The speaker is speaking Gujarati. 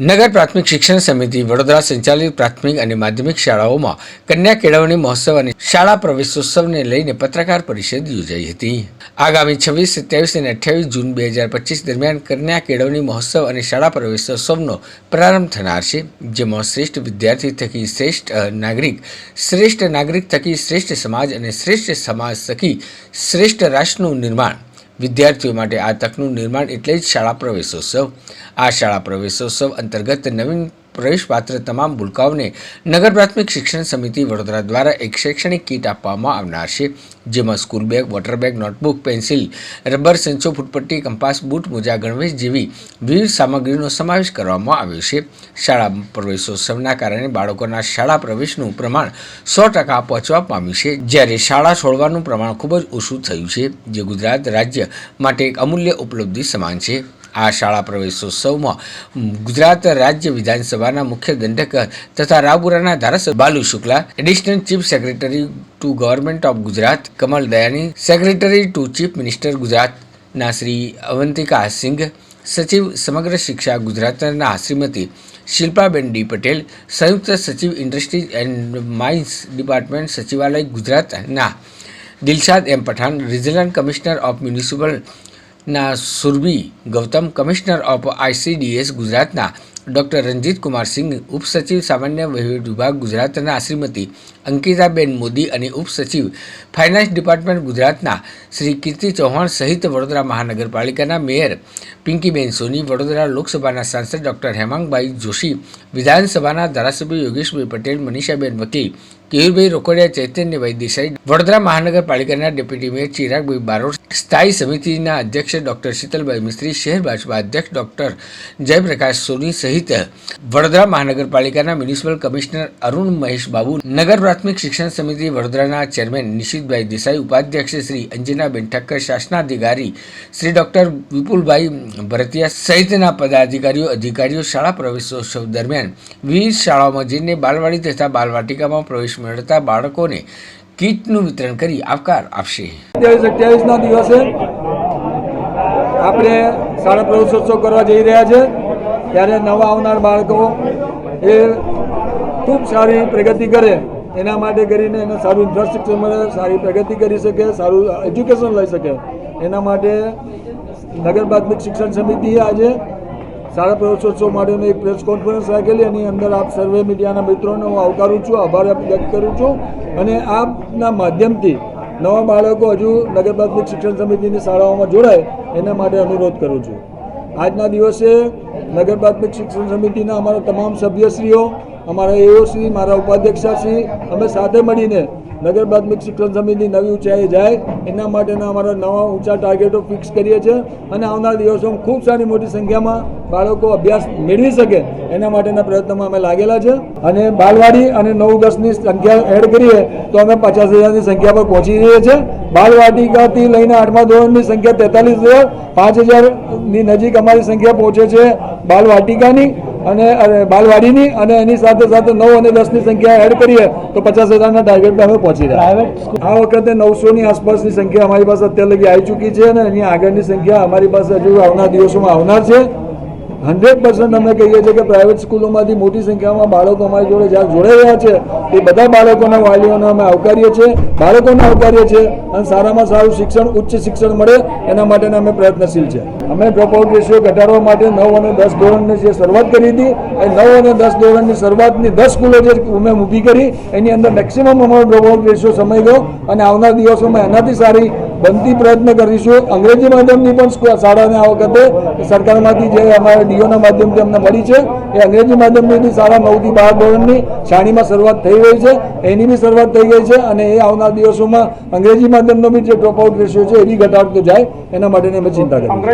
નગર પ્રાથમિક શિક્ષણ સમિતિ વડોદરા સંચાલિત પ્રાથમિક અને માધ્યમિક શાળાઓમાં કન્યા કેળવણી મહોત્સવ અને શાળા પ્રવેશોત્સવને લઈને પત્રકાર પરિષદ યોજાઈ હતી. આગામી છવ્વીસ, સત્યાવીસ અને અઠ્યાવીસ જૂન બે હજાર પચીસ દરમિયાન કન્યા કેળવણી મહોત્સવ અને શાળા પ્રવેશોત્સવનો પ્રારંભ થનાર છે, જેમાં શ્રેષ્ઠ વિદ્યાર્થી થકી શ્રેષ્ઠ નાગરિક શ્રેષ્ઠ નાગરિક થકી શ્રેષ્ઠ સમાજ અને શ્રેષ્ઠ સમાજ થકી શ્રેષ્ઠ રાષ્ટ્રનું નિર્માણ વિદ્યાર્થીઓ માટે આ તકનું નિર્માણ એટલે જ શાળા પ્રવેશોત્સવ. આ શાળા પ્રવેશોત્સવ અંતર્ગત નવીન પ્રવેશપાત્ર તમામ ભૂલકાઓને નગર પ્રાથમિક શિક્ષણ સમિતિ વડોદરા દ્વારા એક શૈક્ષણિક કીટ આપવામાં આવનાર છે, જેમાં school bag, water bag, notebook, pencil, rubber, સંચો, ફૂટપટ્ટી, કંપાસ, બૂટ, મોજા, ગણવેશ જેવી વિવિધ સામગ્રીનો સમાવેશ કરવામાં આવ્યો છે. શાળા પ્રવેશોત્સવના કારણે બાળકોના શાળા પ્રવેશનું પ્રમાણ સો ટકા પહોંચવા પામ્યું છે. જ્યારે શાળા છોડવાનું પ્રમાણ ખૂબ જ ઓછું થયું છે, જે ગુજરાત રાજ્ય માટે એક અમૂલ્ય ઉપલબ્ધિ સમાન છે. આ શાળા પ્રવેશોત્સવમાં ગુજરાત રાજ્ય વિધાનસભાના મુખ્ય દંડક તથા રાવપુરાના ધારાસભ્ય Balu Shukla, additional chief secretary to government of Gujarat Kamal Dayani, secretary to chief minister ગુજરાતના શ્રી અવંતિકા સિંઘ, સચિવ સમગ્ર શિક્ષા ગુજરાતના શ્રીમતી શિલ્પાબેન ડી પટેલ, સંયુક્ત સચિવ ઇન્ડસ્ટ્રીઝ એન્ડ માઇન્સ ડિપાર્ટમેન્ટ સચિવાલય ગુજરાતના Dilshad M Pathan, regional commissioner of municipal ના Surbhi Gautam commissioner of ICDS ગુજરાતના ડૉક્ટર રણજીત કુમાર ઉપસચિવ સામાન્ય વહીવટ વિભાગ ગુજરાતના શ્રીમતી અંકિતાબેન મોદી અને ઉપસચિવ ફાઇનાન્સ ડિપાર્ટમેન્ટ ગુજરાતના શ્રી કીર્તિ ચૌહાણ સહિત વડોદરા મહાનગરપાલિકાના મેયર પિંકીબેન સોની, વડોદરા લોકસભાના સાંસદ ડૉક્ટર હેમાંગભાઈ જોશી, વિધાનસભાના ધારાસભ્ય યોગેશભાઈ પટેલ, મનીષાબેન વકીલ કેયુરભાઈ રોકડિયા ચૈતન્યભાઈ દેસાઈ વડોદરા મહાનગરપાલિકાના ડેપ્યુટી મેયર ચિરાગભાઈ બારોટ, સ્થાયી સમિતિના અધ્યક્ષ ડોક્ટર શીતલભાઈ મિસ્ત્રી, શહેર ભાજપા અધ્યક્ષ ડોક્ટર જયપ્રકાશ સોની સહિત વડોદરા મહાનગરપાલિકાના મ્યુનિસિપલ કમિશનર અરુણ મહેશ બાબુ, નગર પ્રાથમિક શિક્ષણ સમિતિ વડોદરાના ચેરમેન નિશિતભાઈ દેસાઈ, ઉપાધ્યક્ષ શ્રી અંજનાબેન ઠક્કર, શાસનાધિકારી શ્રી ડોક્ટર વિપુલભાઈ ભરતિયા સહિતના પદાધિકારીઓ, અધિકારીઓ, શાળા પ્રવેશોત્સવ દરમિયાન વિવિધ શાળાઓમાં જઈને બાલવાડી તથા બાલવાટિકામાં પ્રવેશ મેળવતા બાળકોને કીટનું વિતરણ કરી આવકાર આપશે. સત્યાવીસ અઠ્યાવીસના દિવસે આપણે શાળા પ્રવેશોત્સવ કરવા જઈ રહ્યા છે. ત્યારે નવા આવનાર બાળકો એ ખૂબ સારી પ્રગતિ કરે. એના માટે કરીને એને સારું ઇન્ફ્રાસ્ટ્રક્ચર મળે, સારી પ્રગતિ કરી શકે, સારું એજ્યુકેશન લઈ શકે. એના માટે નગર પ્રાથમિક શિક્ષણ સમિતિએ આજે શાળા પ્રવેશોત્સવ માટેની એક પ્રેસ કોન્ફરન્સ રાખેલી એની અંદર આપ સર્વે મીડિયાના મિત્રોને હું આવકારું છું, આભાર વ્યક્ત કરું છું અને આપના માધ્યમથી નવા બાળકો હજુ નગર પ્રાથમિક શિક્ષણ સમિતિની શાળાઓમાં જોડાય એના માટે અનુરોધ કરું છું. આજના દિવસે નગર પ્રાથમિક શિક્ષણ સમિતિના અમારા તમામ સભ્યશ્રીઓ, અમારા એઓશ્રી મારા ઉપાધ્યક્ષશ્રી અમે સાથે મળીને નગર પ્રાથમિક શિક્ષણ સમિતિ નવી ઊંચાઈએ જાય, એના માટેના અમારા નવા ઊંચા ટાર્ગેટો ફિક્સ કરીએ છીએ અને આવનાર દિવસોમાં ખૂબ સારી મોટી સંખ્યામાં બાળકો અભ્યાસ મેળવી શકે એના માટેના પ્રયત્નોમાં અમે લાગેલા છે. અને બાલવાડી અને નવ દસની સંખ્યા એડ કરીએ તો અમે પચાસ હજારની સંખ્યા પર પહોંચી રહીએ છીએ. બાલવાટિકાથી લઈને આઠમા ધોરણની સંખ્યા તેતાલીસ હજાર, પાંચ હજારની નજીક અમારી સંખ્યા પહોંચે છે બાલવાટિકાની. અને બાલવાડીની અને એની સાથે સાથે નવ અને દસની સંખ્યા એડ કરીએ તો પચાસ હજારના ટાર્ગેટ અમે પહોંચી રહ્યા. આ વખતે નવસોની આસપાસની સંખ્યા અમારી પાસે અત્યાર લગી આવી ચૂકી છે અને એની આગળની સંખ્યા અમારી પાસે હજુ આવનાર દિવસોમાં આવનાર છે. હંડ્રેડ પર્સન્ટ અમે કહીએ છીએ કે પ્રાઇવેટ સ્કૂલોમાંથી મોટી સંખ્યામાં બાળકો અમારી જોડે જ્યાં જોડાઈ છે, એ બધા બાળકોના વાલીઓને અમે આવકારીએ છીએ, બાળકોને આવકારીએ છીએ અને સારામાં સારું શિક્ષણ, ઉચ્ચ શિક્ષણ મળે એના માટેના અમે પ્રયત્નશીલ છે. અમે ડ્રોપઆઉટ રેશિયો ઘટાડવા માટે નવ અને દસ ધોરણની જે શરૂઆત કરી હતી, એ નવ અને દસ ધોરણની શરૂઆતની દસ સ્કૂલો જે અમે ઊભી કરી, એની અંદર મેક્સિમમ અમારો ડ્રોપઆઉટ રેશિયો સમય ગયો અને આવનાર દિવસોમાં એનાથી સારી બનતી પ્રયત્ન કરીશું. અંગ્રેજી માધ્યમની પણ શાળાને આ વખતે સરકારમાંથી જે અમારા ડીઓના માધ્યમથી અમને મળી છે, એ અંગ્રેજી માધ્યમની બી શાળા નવથી બાર ધોરણની શાળીમાં શરૂઆત થઈ ગઈ છે. એની બી શરૂઆત થઈ ગઈ છે અને એ આવનાર દિવસોમાં અંગ્રેજી માધ્યમનો બી જે ડ્રોપઆઉટ રેશિયો છે, એ બી ઘટાડતો જાય. એના માટેની અમે ચિંતા કરીએ